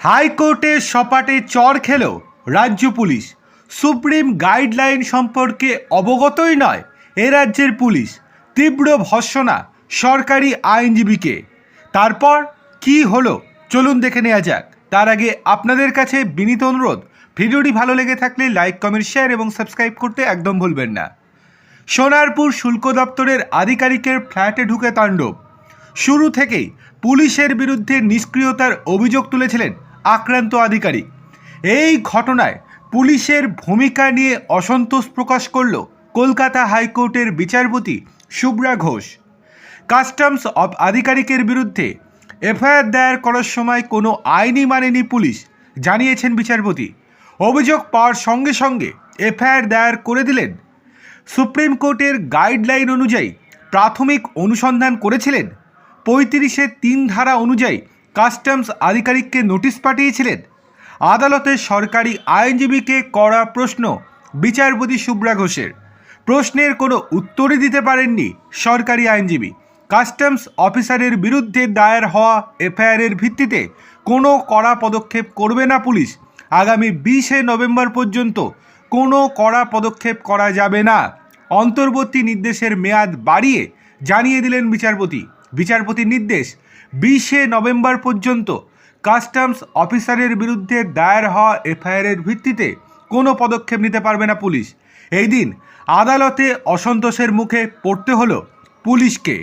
হাইকোর্টে সপাটে চর খেল রাজ্য পুলিশ সুপ্রিম গাইডলাইন সম্পর্কে অবগতই নয় এ রাজ্যের পুলিশ তীব্র ভর্সনা সরকারি আইনজীবীকে। তারপর কি হলো? চলুন দেখে নেওয়া যাক। তার আগে আপনাদের কাছে বিনীত অনুরোধ, ভিডিওটি ভালো লেগে থাকলে লাইক, কমেন্ট, শেয়ার এবং সাবস্ক্রাইব করতে একদম ভুলবেন না। সোনারপুর শুল্ক দপ্তরের আধিকারিকের ফ্ল্যাটে ঢুকে তাণ্ডব। শুরু থেকেই পুলিশের বিরুদ্ধে নিষ্ক্রিয়তার অভিযোগ তুলেছিলেন আক্রান্ত আধিকারিক। এই ঘটনায় পুলিশের ভূমিকা নিয়ে অসন্তোষ প্রকাশ করল কলকাতা হাইকোর্টের বিচারপতি শুভ্রা ঘোষ। কাস্টমস অব আধিকারিকের বিরুদ্ধে এফআইআর দায়ের করার সময় কোনো আইনি মানেনি পুলিশ, জানিয়েছেন বিচারপতি। অভিযোগ পাওয়ার সঙ্গে সঙ্গে এফআইআর দায়ের করে দিলেন। সুপ্রিম কোর্টের গাইডলাইন অনুযায়ী প্রাথমিক অনুসন্ধান করেছিলেন। পঁয়ত্রিশে তিন ধারা অনুযায়ী কাস্টমস আধিকারিককে নোটিশ পাঠিয়েছিলেন। আদালতের সরকারি আইনজীবীকে করা প্রশ্ন বিচারপতি শুভ্রা ঘোষের। প্রশ্নের কোনো উত্তরই দিতে পারেননি সরকারি আইনজীবী। কাস্টমস অফিসারের বিরুদ্ধে দায়ের হওয়া এফআইআরের ভিত্তিতে কোনো কড়া পদক্ষেপ করবে না পুলিশ। আগামী বিশে নভেম্বর পর্যন্ত কোনো কড়া পদক্ষেপ করা যাবে না। অন্তর্বর্তী নির্দেশের মেয়াদ বাড়িয়ে জানিয়ে দিলেন বিচারপতি। বিচারপতির নির্দেশ, বিশে নভেম্বর পর্যন্ত কাস্টমস অফিসারের বিরুদ্ধে দায়ের হওয়া এফআইআরের ভিত্তিতে কোনো পদক্ষেপ নিতে পারবে না পুলিশ। এই দিন আদালতে অসন্তোষের মুখে পড়তে হলো পুলিশকে।